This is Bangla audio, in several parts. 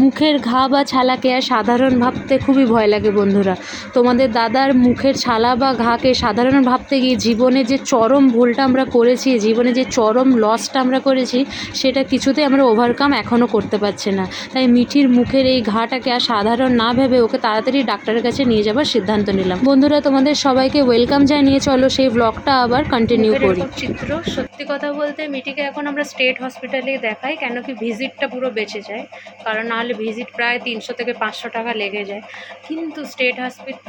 মুখের ঘা বা ছালাকে আর সাধারণ ভাবতে খুবই ভয় লাগে বন্ধুরা। তোমাদের দাদার মুখের ছালা বা ঘাকে সাধারণ ভাবতে গিয়ে জীবনে যে চরম ভুলটা আমরা করেছি, জীবনে যে চরম লসটা আমরা করেছি, সেটা কিছুতেই আমরা ওভারকাম এখনও করতে পারছি না। তাই মিঠির মুখের এই ঘাটাকে আর সাধারণ না ভেবে ওকে তাড়াতাড়ি ডাক্তারের কাছে নিয়ে যাবার সিদ্ধান্ত নিলাম। বন্ধুরা, তোমাদের সবাইকে ওয়েলকাম জানিয়ে চলো, সেই ব্লগটা আবার কন্টিনিউ করি। চিত্র, সত্যি কথা বলতে মিঠিকে এখন আমরা স্টেট হসপিটালে দেখাই, কেন কি ভিজিটটা পুরো বেঁচে যায়। কারণ নাহলে ভিজিট প্রায় তিনশো থেকে পাঁচশো টাকা লেগে যায়। কিন্তু স্টেট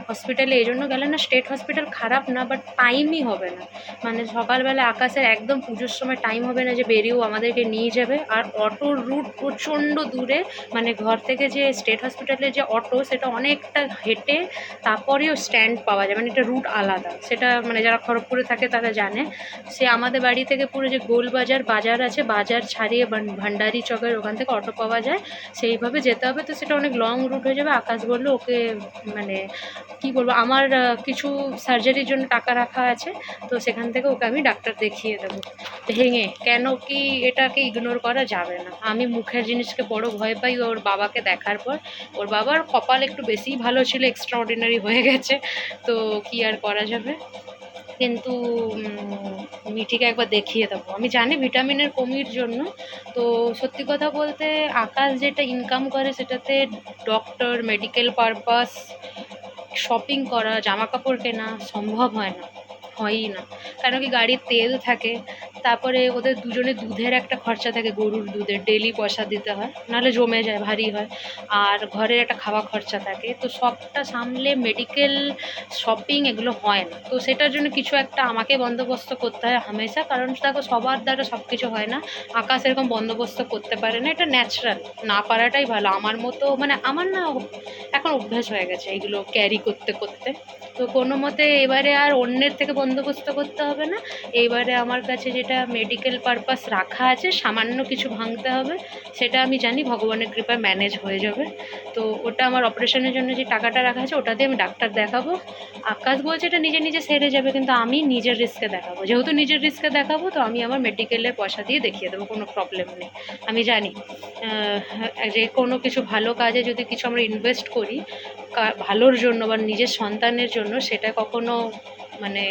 হসপিটালে এই জন্য গেলে না স্টেট হসপিটাল খারাপ না বাট টাইমই হবে না। মানে সকালবেলা আকাশের একদম পুজোর সময় টাইম হবে না যে বেরিয়েও আমাদেরকে নিয়ে যাবে। আর অটোর রুট প্রচণ্ড দূরে মানে ঘর থেকে যে স্টেট হসপিটালে যে অটো সেটা অনেকটা হেঁটে তারপরেও স্ট্যান্ড পাওয়া যায়। মানে এটা রুট আলাদা। সেটা মানে যারা খড়গপুরে থাকে তারা জানে। সে আমাদের বাড়ি থেকে পুরো যে গোলবাজার বাজার আছে, বাজার ছাড়িয়ে ভান- ভান্ডারি চকের ওখান থেকে অটো পাওয়া যায়। সেইভাবে যেতে হবে, তো সেটা অনেক লং রুট হয়ে যাবে। আকাশ বলল, ওকে মানে কি বলব, আমার কিছু সার্জারির জন্য টাকা রাখা আছে, তো সেখান থেকে ওকে আমি ডাক্তার দেখিয়ে দেবো। ভেঙে, কেন কি এটাকে ইগনোর করা যাবে না? আমি মুখের জিনিসকে বড় ভয় পাই ওর বাবাকে দেখার পর। ওর বাবার কপাল একটু বেশিই ভালো ছিল এক্সট্রা অর্ডিনারি হয়ে গেছে, তো কি আর করা যাবে? কিন্তু মিঠিকে একবার দেখিয়ে দেবো। আমি জানি ভিটামিনের কমির জন্য। তো সত্যি কথা বলতে, আকাশ যেটা ইনকাম করে সেটাতে ডক্টর মেডিকেল পারপাস শপিং করা জামা কাপড় কেনা সম্ভব হয় না, হয়ই না। কেন কি গাড়ির তেল থাকে তারপরে ওদের দুজনে দুধের একটা খরচা থাকে, গরুর দুধের ডেলি পয়সা দিতে হয়, নাহলে জমে যায়, ভারী হয়। আর ঘরের একটা খাওয়া খরচা থাকে, তো সবটা সামলে মেডিকেল শপিং এগুলো হয় না। তো সেটার জন্য কিছু একটা আমাকে বন্দোবস্ত করতে হয় হামেশা, কারণ দেখো সবার দ্বারা সব কিছু হয় না। আকাশ এরকম বন্দোবস্ত করতে পারে না, এটা ন্যাচারাল না পারাটাই ভালো। আমার মতো মানে আমার না এখন অভ্যাস হয়ে গেছে এগুলো ক্যারি করতে করতে। তো কোনো মতে এবারে আর অন্যের থেকে বন্দোবস্ত করতে হবে না। এবারে আমার কাছে যেটা মেডিকেল পারপাস রাখা আছে, সামান্য কিছু ভাঙতে হবে, সেটা আমি জানি ভগবানের কৃপায় ম্যানেজ হয়ে যাবে। তো ওটা আমার অপারেশনের জন্য যে টাকাটা রাখা আছে ওটা দিয়ে আমি ডাক্তার দেখাবো। আকাশ বলছে এটা নিজে নিজে সেরে যাবে, কিন্তু আমি নিজের রিস্কে দেখাবো। যেহেতু নিজের রিস্কে দেখাবো, তো আমি আমার মেডিকেলের পয়সা দিয়ে দেখিয়ে দেবো, কোনো প্রবলেম নেই। আমি জানি যে কোনো কিছু ভালো কাজে যদি কিছু আমরা ইনভেস্ট করি ভালোর জন্য বা নিজের সন্তানের জন্য, সেটা কখনো মানে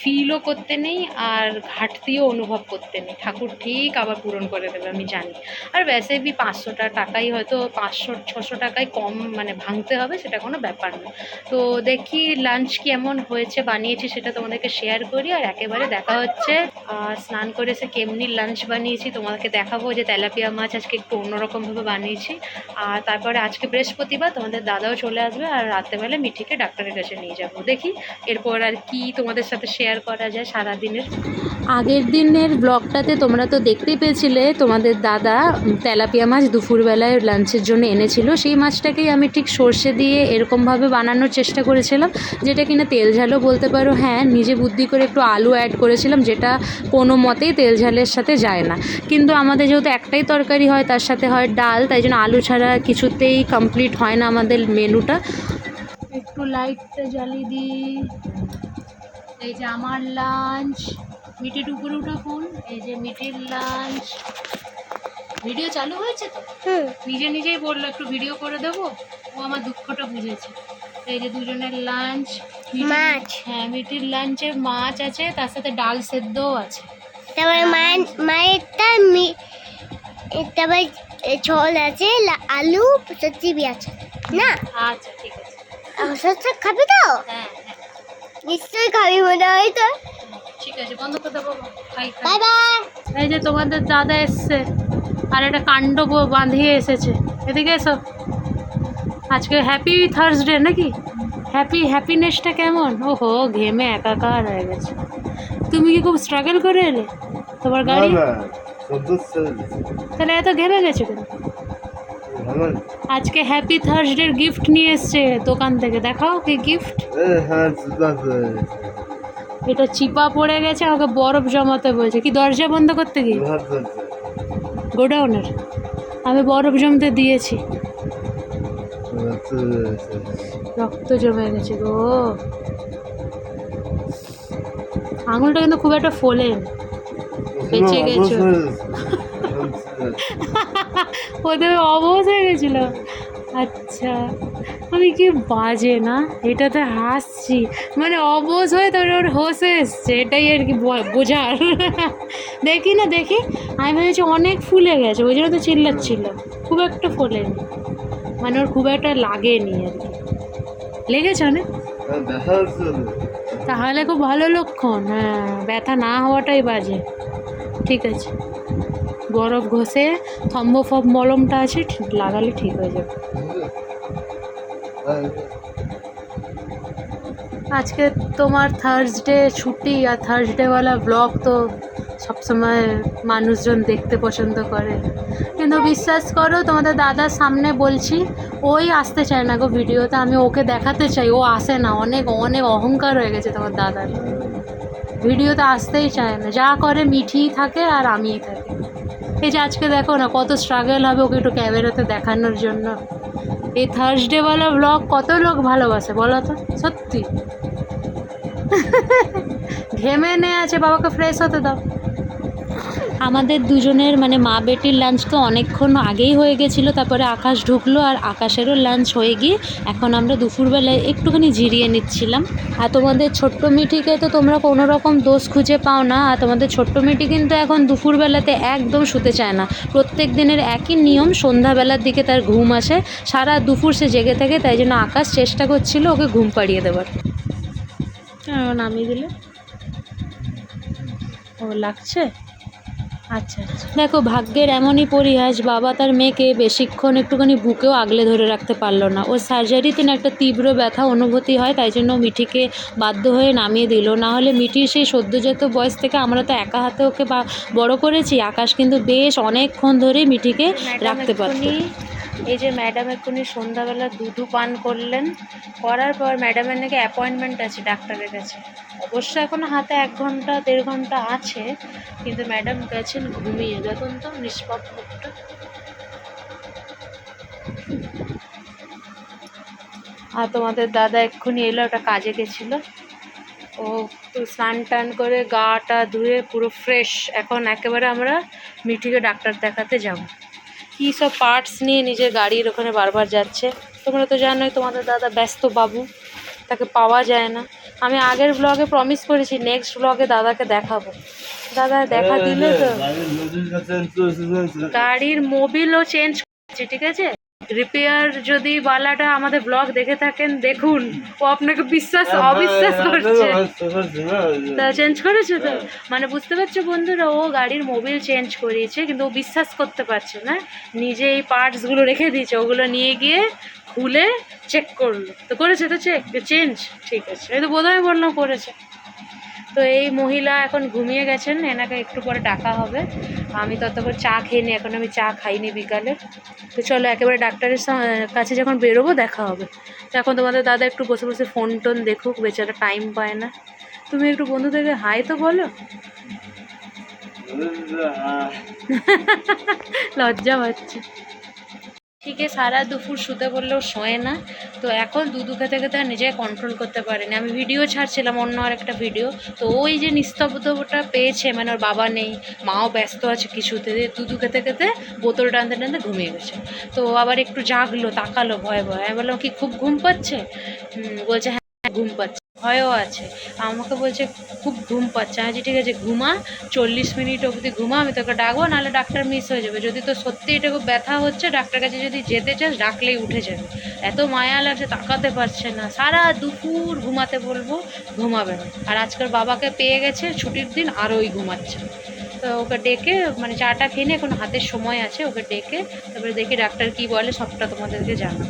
ফিলও করতে নেই আর ঘাটতিও অনুভব করতে নেই। ঠাকুর ঠিক আবার পূরণ করে দেবে, আমি জানি। আর ব্যাসে বি পাঁচশোটা টাকাই হয়তো পাঁচশো, ছশো টাকায় কম মানে ভাঙতে হবে, সেটা কোনো ব্যাপার না। তো দেখি লাঞ্চ কেমন হয়েছে, বানিয়েছি সেটা তোমাদেরকে শেয়ার করি। আর একেবারে দেখা হচ্ছে স্নান করে এসে কেমনি লাঞ্চ বানিয়েছি তোমাদেরকে দেখাবো। যে তেলাপিয়া মাছ আজকে একটু অন্যরকমভাবে বানিয়েছি। আর তারপরে আজকে বৃহস্পতিবার তোমাদের দাদাও চলে আসবে, আর রাত্রেবেলা মিঠিকে ডাক্তারের কাছে নিয়ে যাব। দেখি, এরপর আর কি তোমাদের সাথে শেয়ার করা যায় সারাদিনের? আগের দিনের ব্লগটাতে তোমরা তো দেখতেই পেয়েছিলে তোমাদের দাদা তেলাপিয়া মাছ দুপুরবেলায় লাঞ্চের জন্য এনেছিল। সেই মাছটাকেই আমি ঠিক সর্ষে দিয়ে এরকমভাবে বানানোর চেষ্টা করেছিলাম যেটা কিনা তেল ঝালও বলতে পারো হ্যাঁ নিজে বুদ্ধি করে একটু আলু অ্যাড করেছিলাম যেটা কোনো মতেই তেল ঝালের সাথে যায় না। কিন্তু আমাদের যেহেতু একটাই তরকারি হয় তার সাথে হয় ডাল তাই জন্য আলু ছাড়া কিছুতেই কমপ্লিট হয় না আমাদের মেনুটা একটু লাইটটা জ্বালিয়ে দিই। এই যে আমার লাঞ্চ মিটির উপরে উঠা ফোন এই যে মিটির লাঞ্চ ভিডিও চালু হয়েছে তো? নিজে নিজেই বলল একটু ভিডিও করে দেবো? ও আমার দুঃখটা বুঝেছে। এই যে দুজনের লাঞ্চ মাছ। হ্যাঁ মিটির লাঞ্চে মাছ আছে তার সাথে ডাল সেদ্ধও আছে। তারপরে মায়ের মায়েরটা মি তারপরে ঝোল আছে আলু সবজি আছে না? আচ্ছা ঠিক আছে। খাবি তো? হ্যাঁ। নিশ্চয়ই খাবি মনে হয় তো। ঠিক আছে বন্ধ করে দেবো খাই খাই। Bye bye. এই যে তোমাদের দাদা এসছে আর একটা কাণ্ড বাঁধিয়ে এসেছে। এদিকে এসো। আজকে হ্যাপি থার্সডে নাকি? হ্যাপি হ্যাপিনেসটা কেমন? ওহো ঘেমে একাকার হয়ে গেছে। তুমি কি খুব স্ট্রাগল করে এলে? তোমার গাড়ি? তাহলে এত ঘেমে গেছে কেন? আজকে হ্যাপি থার্সডের গিফট নিয়ে এসছে দোকান থেকে। দেখাও কি গিফট হ্যাঁ এটা চিপা পড়ে গেছে আমাকে বরফ জমাতে বলছে। কি দরজা বন্ধ করতে গিয়ে? গোডাউনের আমি বরফ জমতে দিয়েছি। রক্ত জমে গেছে গো। আঙুলটা কিন্তু খুব একটা ফোলে বেঁচে গেছো। ওদের অবশ হয়ে গেছিল। আচ্ছা আমি কি বাজে না? এটাতে হাসছি। মানে অবশ হয়ে তোর ওর হোসে এসছে এটাই আর কি বোঝার। দেখি না দেখি। আমি ভেবেছি অনেক ফুলে গেছে ওই জন্য তো চিল্লাচ্ছিল। খুব একটা ফোলেনি। মানে ওর খুব একটা লাগেনি আর কি। লেগেছে অনেক? হ্যাঁ। তাহলে খুব ভালো লক্ষণ। হ্যাঁ ব্যথা না হওয়াটাই বাজে। ঠিক আছে। বরফ ঘষে থম্বফব মলমটা আছে, ঠিক লাগালে ঠিক হয়ে যাবে। আজকে তোমার থার্সডে ছুটি আর থার্সডেওয়ালা ব্লগ তো সবসময় মানুষজন দেখতে পছন্দ করে। কিন্তু বিশ্বাস করো, তোমাদের দাদার সামনে বলছি, ওই আসতে চায় না গো ভিডিওতে, আমি ওকে দেখাতে চাই, ও আসে না, অনেক অনেক অহংকার হয়ে গেছে তোমার দাদার। ভিডিওতে আসতেই চায় না, যা করে মিঠিই থাকে আর আমিই থাকি। এই যে আজকে দেখো না, কত স্ট্রাগল হবে ওকে একটু ক্যামেরাতে দেখানোর জন্য। এই থার্সডেওয়ালা ব্লগ কত লোক ভালোবাসে বলো তো? সত্যি। ঘেমে নে আছে, বাবাকে ফ্রেশ হতে দাও। আমাদের দুজনের মানে মা বেটির লাঞ্চ তো অনেকক্ষণ আগেই হয়ে গেছিল তারপরে আকাশ ঢুকলো আর আকাশেরও লাঞ্চ হয়ে গিয়ে এখন আমরা দুপুরবেলায় একটুখানি জিরিয়ে নিচ্ছিলাম। আর তোমাদের ছোট্ট মিঠিকে তো তোমরা কোনো রকম দোষ খুঁজে পাও না আর তোমাদের ছোট্ট মিঠি কিন্তু এখন দুপুরবেলাতে একদম শুতে চায় না। প্রত্যেক দিনের একই নিয়ম সন্ধ্যাবেলার দিকে তার ঘুম আসে সারা দুপুর সে জেগে থাকে তাই জন্য আকাশ চেষ্টা করছিল ওকে ঘুম পাড়িয়ে দেওয়ার। হ্যাঁ, নামিয়ে দিলে। ও লাগছে? আচ্ছা আচ্ছা। দেখো ভাগ্যের এমনই পরিহাস বাবা তার মেয়েকে বেশিক্ষণ একটুখানি বুকেও আগলে ধরে রাখতে পারল না। ওর সার্জারিতে না একটা তীব্র ব্যথা অনুভূতি হয় তাই জন্য মিঠিকে বাধ্য হয়ে নামিয়ে দিল। না হলে মিঠির সেই সদ্যজাত বয়স থেকে আমরা তো একা হাতে ওকে বা বড় করেছি আকাশ কিন্তু বেশ অনেকক্ষণ ধরে মিঠিকে রাখতে পারত। এই যে ম্যাডাম এক্ষুনি সন্ধ্যাবেলা দুধু পান করলেন। করার পর ম্যাডামের নাকি অ্যাপয়েন্টমেন্ট আছে ডাক্তারের কাছে। অবশ্য এখনও হাতে এক ঘণ্টা, দেড় ঘণ্টা আছে, কিন্তু ম্যাডাম গেছেন ঘুমিয়ে। দেখুন তো, নিষ্পাপ আর তোমাদের দাদা এক্ষুনি এলো, একটা কাজে গেছিল। ও স্নান টান করে গাটা ধুয়ে পুরো ফ্রেশ এখন একেবারে আমরা মিঠিকে ডাক্তার দেখাতে যাব। কী সব পার্টস নিয়ে নিজের গাড়ির ওখানে বারবার যাচ্ছে? তোমরা তো জানোই তোমাদের দাদা ব্যস্ত বাবু তাকে পাওয়া যায় না। আমি আগের ব্লগে প্রমিস করেছি নেক্সট ব্লগে দাদাকে দেখাবো। দাদা দেখা দিলে তো। গাড়ির মোবিলও চেঞ্জ করছি ঠিক আছে? রিপেয়ার যদি বালাটা আমাদের ব্লগ দেখে থাকেন দেখুন। ও আপনাকে বিশ্বাস অবিশ্বাস করছে। তা চেঞ্জ করেছে তো? মানে বুঝতে পারছ বন্ধুরা ও গাড়ির মোবিল চেঞ্জ করিয়েছে কিন্তু ও বিশ্বাস করতে পারছে না। নিজে এই পার্টসগুলো রেখে দিয়েছে ওগুলো নিয়ে গিয়ে খুলে চেক করল। তো করেছে তো চেক চেঞ্জ ঠিক আছে। এই তো বোধহয় বললাম করেছে। তো এই মহিলা এখন ঘুমিয়ে গেছেন এনাকে একটু পরে ডাকা হবে। আমি ততক্ষণ চা খেয়ে নিই এখন আমি চা খাইনি বিকালে। তো চলো একেবারে ডাক্তারের কাছে যখন বেরোবো দেখা হবে। তো এখন তোমাদের দাদা একটু বসে বসে ফোন টোন দেখুক বেচারা টাইম পায় না। তুমি একটু বন্ধুদেরকে হাই তো বলো। লজ্জা পাচ্ছে। ঠিক সারা দুপুর শুতে বললেও শোয় না। তো এখন দুধু খেতে খেতে আর নিজেকে কন্ট্রোল করতে পারেনি। আমি ভিডিও ছাড়ছিলাম, অন্য আর একটা ভিডিও তো ওই যে নিস্তব্ধটা পেয়েছে মানে ওর বাবা নেই, মাও ব্যস্ত আছে কিছুতে দুধু খেতে খেতে বোতল টানতে টানতে ঘুমিয়ে গেছে। তো আবার একটু জাগলো, তাকালো ভয়ে ভয়ে। আমি বললাম, কি, খুব ঘুম পাচ্ছে? বলছে হ্যাঁ ঘুম পাচ্ছে। ভয়ও আছে। আমাকে বলছে, খুব ঘুম পাচ্ছে। আমি ঠিক আছে, ঘুমা, চল্লিশ মিনিট অবধি ঘুমা, আমি তোকে ডাকবো, নাহলে ডাক্তার মিস হয়ে যাবে। যদি তো সত্যি এটা খুব ব্যথা হচ্ছে, ডাক্তার কাছে যদি যেতে চাস, ডাকলেই উঠে যাবে। এত মায়া লাগছে, তাকাতে পারছে না। সারা দুপুর ঘুমাতে বলব, ঘুমাবে না। আর আজকাল বাবাকে পেয়ে গেছে, ছুটির দিন আরোই ঘুমাচ্ছে। তো ওকে ডেকে মানে চাটা খেয়ে এখন হাতের সময় আছে, ওকে ডেকে, তারপরে দেখি ডাক্তার কি বলে, সবটা তোমাদেরকে জানাব।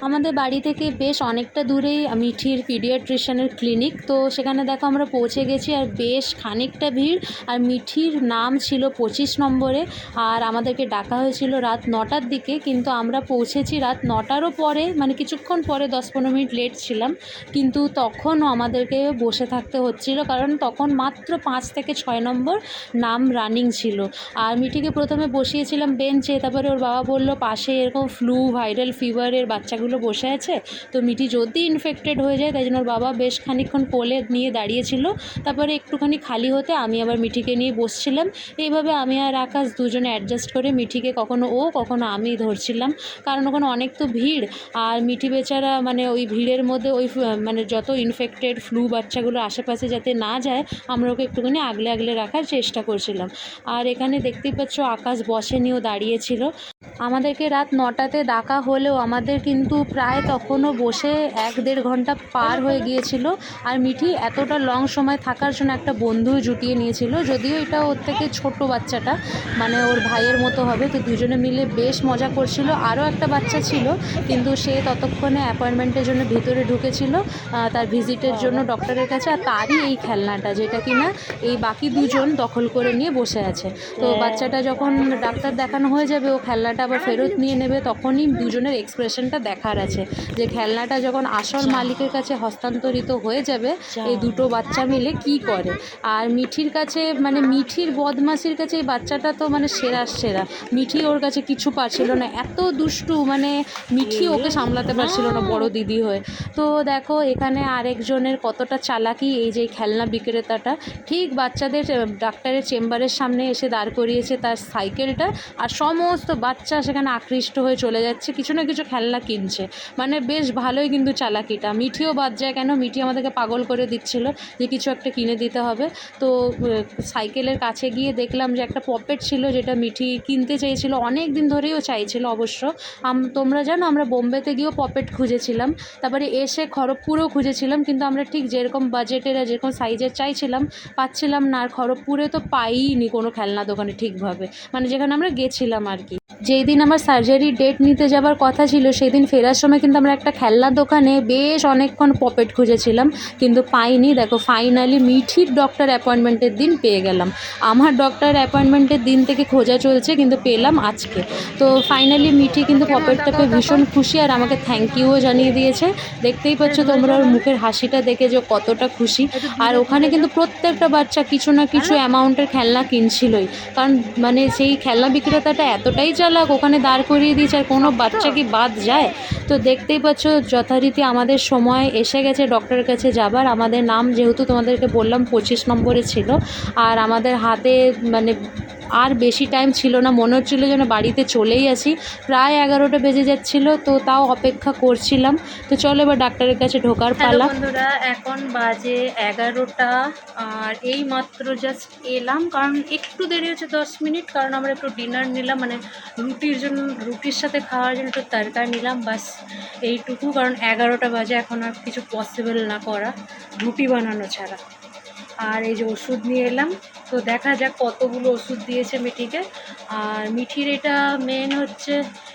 আমাদের বাড়ি থেকে বেশ অনেকটা দূরেই মিঠির পিডিয়াট্রিশিয়ানের ক্লিনিক। তো সেখানে দেখো আমরা পৌঁছে গেছি আর বেশ খানিকটা ভিড়। আর মিঠির নাম ছিল পঁচিশ নম্বরে। আর আমাদেরকে ডাকা হয়েছিল রাত নটার দিকে। কিন্তু আমরা পৌঁছেছি রাত নটারও পরে মানে কিছুক্ষণ পরে দশ পনেরো মিনিট লেট ছিলাম। কিন্তু তখনও আমাদেরকে বসে থাকতে হচ্ছিল। কারণ তখন মাত্র পাঁচ থেকে ছয় নম্বর নাম রানিং ছিল। আর মিঠিকে প্রথমে বসিয়েছিলাম বেঞ্চে। তারপরে ওর বাবা বলল, পাশে এরকম ফ্লু, ভাইরাল ফিভারের বাচ্চাগুলো বসে আছে। তো মিঠি যদি ইনফেক্টেড হয়ে যায়, তাই জন্য ওর বাবা বেশ খানিকক্ষণ কোলে নিয়ে দাঁড়িয়েছিল। তারপরে একটুখানি খালি হতে আমি আবার মিঠিকে নিয়ে বসছিলাম। এইভাবে আমি আর আকাশ দুজনে অ্যাডজাস্ট করে মিঠিকে কখনো ও, কখনো আমি ধরছিলাম। কারণ ওখানে অনেক তো ভিড়। আর মিঠি বেচারা মানে ওই ভিড়ের মধ্যে ওই মানে যত ইনফেক্টেড ফ্লু বাচ্চাগুলো আশেপাশে যাতে না যায়, আমরা ওকে একটুখানি আগলে আগলে রাখার চেষ্টা করছিলাম। আর এখানে দেখতেই পাচ্ছ আকাশ বসে নিয়েও দাঁড়িয়েছিল। আমাদেরকে রাত নটাতে ডাকা হলেও আমাদের কিন্তু প্রায় তখনও বসে এক দেড় ঘণ্টা পার হয়ে গিয়েছিল। আর মিঠি এতটা লং সময় থাকার জন্য একটা বন্ধু জুটিয়ে নিয়েছিল। যদিও এটা ওর থেকে ছোট বাচ্চাটা মানে ওর ভাইয়ের মতো হবে তো দুজনে মিলে বেশ মজা করছিল। আরও একটা বাচ্চা ছিল কিন্তু সে ততক্ষণে অ্যাপয়েন্টমেন্টের জন্য ভেতরে ঢুকেছিল তার ভিজিটের জন্য ডক্টরের কাছে। আর তারই এই খেলনাটা যেটা কিনা এই বাকি দুজন দখল করে নিয়ে বসে আছে। তো বাচ্চাটা যখন ডাক্তার দেখানো হয়ে যাবে ও খেলনাটা আবার ফেরত নিয়ে নেবে তখনই দুজনের এক্সপ্রেশনটা দেখার আছে। যে খেলনাটা যখন আসল মালিকের কাছে হস্তান্তরিত হয়ে যাবে এই দুটো বাচ্চা মিলে কি করে? আর মিঠির কাছে মানে মিঠির বদমাসির কাছে এই বাচ্চাটা তো মানে সেরা সেরা। মিঠি ওর কাছে কিছু পারছিল না। এত দুষ্টু মানে মিঠি ওকে সামলাতে পারছিল না বড় দিদি হয়ে। তো দেখো এখানে আরেকজনের কতটা চালাকি এই যে খেলনা বিক্রেতাটা। ঠিক বাচ্চাদের ডাক্তারের চেম্বারের সামনে এসে দাঁড় করিয়েছে তার সাইকেলটা। আর সমস্ত বাচ্চা সেখানে আকৃষ্ট হয়ে চলে যাচ্ছে। কিছু না কিছু খেলনা কিনছে। মানে বেশ ভালোই কিন্তু চালাকিটা। মিঠিও বাদ যায় কেন? মিঠি আমাদেরকে পাগল করে দিচ্ছিল যে কিছু একটা কিনে দিতে হবে। তো সাইকেলের কাছে গিয়ে দেখলাম যে একটা পপেট ছিল যেটা মিঠি কিনতে চেয়েছিল। অনেক দিন ধরেও চাইছিল অবশ্য। তোমরা জানো আমরা বোম্বেতে গিয়েও পপেট খুঁজেছিলাম। তারপরে এসে খড়গপুরেও খুঁজেছিলাম। কিন্তু আমরা ঠিক যেরকম বাজেটের যেরকম সাইজের চাইছিলাম, পাচ্ছিলাম না। আর খড়গপুরে তো পাইনি কোনো খেলনা দোকানে ঠিকভাবে। মানে যেখানে আমরা গেছিলাম আর কি। যেই দিন আমার সার্জারি ডেট নিতে যাবার কথা ছিল সেই দিন ফেরার সময় কিন্তু আমরা একটা খেলনা দোকানে বেশ অনেকক্ষণ পপেট খুঁজেছিলাম কিন্তু পাইনি। দেখো ফাইনালি মিঠির ডক্টর অ্যাপয়েন্টমেন্টের দিন পেয়ে গেলাম। আমার ডক্টর অ্যাপয়েন্টমেন্টের দিন থেকে খোঁজা চলছে কিন্তু পেলাম আজকে। তো ফাইনালি মিঠি কিন্তু পপেটটা পেয়ে ভীষণ খুশি আর আমাকে থ্যাংক ইউও জানিয়ে দিয়েছে। দেখতেই পাচ্ছ তোমরা ওর মুখের হাসিটা দেখে যে কতটা খুশি। আর ওখানে কিন্তু প্রত্যেকটা বাচ্চা কিছু না কিছু অ্যামাউন্টের খেলনা কিনছিলই। কারণ মানে সেই খেলনা বিক্রেতাটা এতটাই চালাক ওখানে দাঁড় করিয়ে দিয়েছে আর কোনো বাচ্চা কি বাদ যায়? তো দেখতেই পাচ্ছ যথারীতি আমাদের সময় এসে গেছে ডক্টরের কাছে যাবার। আমাদের নাম যেহেতু তোমাদেরকে বললাম পঁচিশ নম্বরে ছিল। আর আমাদের হাতে মানে আর বেশি টাইম ছিল না। মনে হচ্ছিল যেন বাড়িতে চলেই আসি। প্রায় এগারোটা বেজে যাচ্ছিল তো তাও অপেক্ষা করছিলাম। তো চলো এবার ডাক্তারের কাছে ঢোকার পালা। বন্ধুরা এখন বাজে এগারোটা। আর এই মাত্র জাস্ট এলাম কারণ একটু দেরি হচ্ছে দশ মিনিট। কারণ আমরা একটু ডিনার নিলাম মানে রুটির জন্য রুটির সাথে খাওয়ার জন্য একটু তরকারি নিলাম বাস। এইটুকু, কারণ এগারোটা বাজে, এখন আর কিছু পসিবল না করা, রুটি বানানো ছাড়া। আর এই যে ওষুধ নিয়ে এলাম, তো দেখা যাক কতগুলো ওষুধ দিয়েছে মিঠিকে আর মিঠির এটা মেন হচ্ছে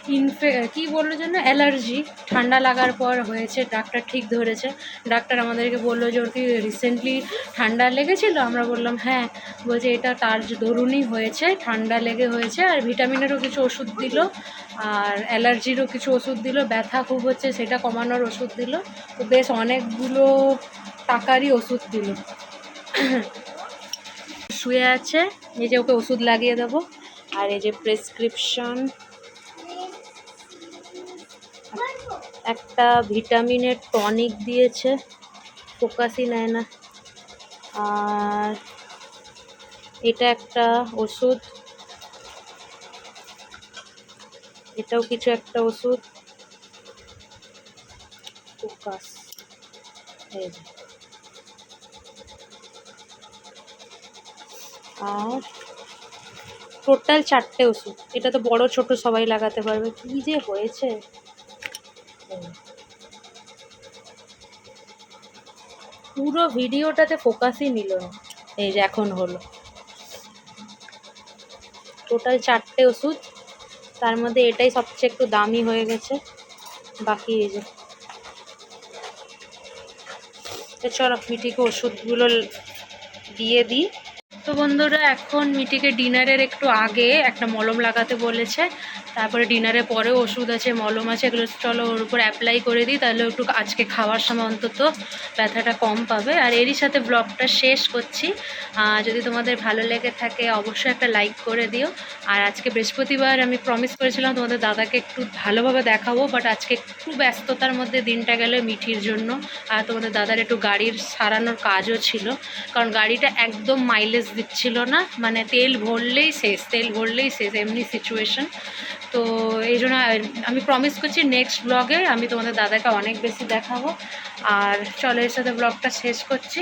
ইনফে কী বলল যেন? অ্যালার্জি। ঠান্ডা লাগার পর হয়েছে, ডাক্তার ঠিক ধরেছে। ডাক্তার আমাদেরকে বলল যে, ওর কি রিসেন্টলি ঠান্ডা লেগেছিল? আমরা বললাম হ্যাঁ। বলছে, এটা তার দরুনই হয়েছে, ঠান্ডা লেগে হয়েছে আর ভিটামিনেরও কিছু ওষুধ দিল আর অ্যালার্জিরও কিছু ওষুধ দিল। ব্যথা খুব হচ্ছে, সেটা কমানোর ওষুধ দিল। তো বেশ অনেকগুলো টাকারই ওষুধ দিল। শুয়ে আছে। এই যে ওকে ওষুধ লাগিয়ে দেবো। আর এই যে প্রেসক্রিপশন একটা ভিটামিনের টনিক দিয়েছে, ফোকাসই নেয় না। আর এটা একটা ওষুধ। এটাও কিছু একটা ওষুধ। ফোকাস। আর টোটাল চারটে ওষুধ। এটা তো বড়, ছোট সবাই লাগাতে পারবে। কি যে হয়েছে। পুরো ভিডিওটাতে ফোকাসই নিল না। এই যে এখন হলো। টোটাল চারটে ওষুধ। তার মধ্যে এটাই সবচেয়ে একটু দামি হয়ে গেছে। বাকি এই যে। চলো মিঠিকে ওষুধগুলো দিয়ে দিই। তো বন্ধুরা, এখন মিটিকে ডিনারের একটু আগে একটা মলম লাগাতে বলেছে। তারপরে ডিনারের পরেও ওষুধ আছে, মলম আছে, এগুলো চলো ওর উপর অ্যাপ্লাই করে দিই, তাহলে একটু আজকে খাওয়ার সময় অন্তত ব্যথাটা কম পাবে। আর এরই সাথে ব্লগটা শেষ করছি। যদি তোমাদের ভালো লেগে থাকে, অবশ্যই একটা লাইক করে দিও। আর আজকে বৃহস্পতিবার আমি প্রমিস করেছিলাম তোমাদের দাদাকে একটু ভালোভাবে দেখাবো বাট আজকে একটু ব্যস্ততার মধ্যে দিনটা গেল মিঠির জন্য। আর তোমাদের দাদার একটু গাড়ির সারানোর কাজও ছিল, কারণ গাড়িটা একদম মাইলেজ দিচ্ছিল না। মানে তেল ভরলেই শেষ, তেল ভরলেই শেষ, এমনি সিচুয়েশন তো এই জন্য আমি প্রমিস করছি নেক্সট ব্লগে আমি তোমাদের দাদাকে অনেক বেশি দেখাবো। আর চলো এর সাথে ব্লগটা শেষ করছি।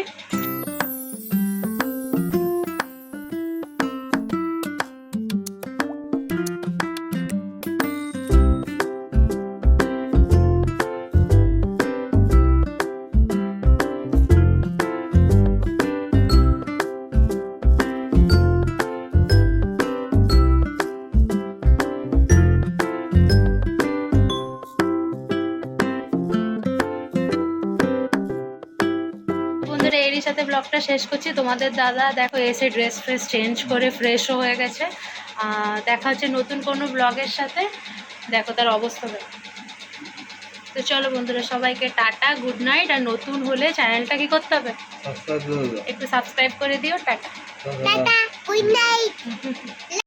ব্লগটা শেষ করছি। তোমাদের দাদা দেখো এসে ড্রেস ফ্রেস চেঞ্জ করে ফ্রেশও হয়ে গেছে। দেখা হচ্ছে নতুন কোনো ব্লগের সাথে। দেখো তার অবস্থা দেখো। তো চলো বন্ধুরা সবাইকে টাটা গুড নাইট আর নতুন হলে চ্যানেলটা কি করতে হবে? সাবস্ক্রাইব করে দাও। একটু সাবস্ক্রাইব করে দিও। টাটা। Good night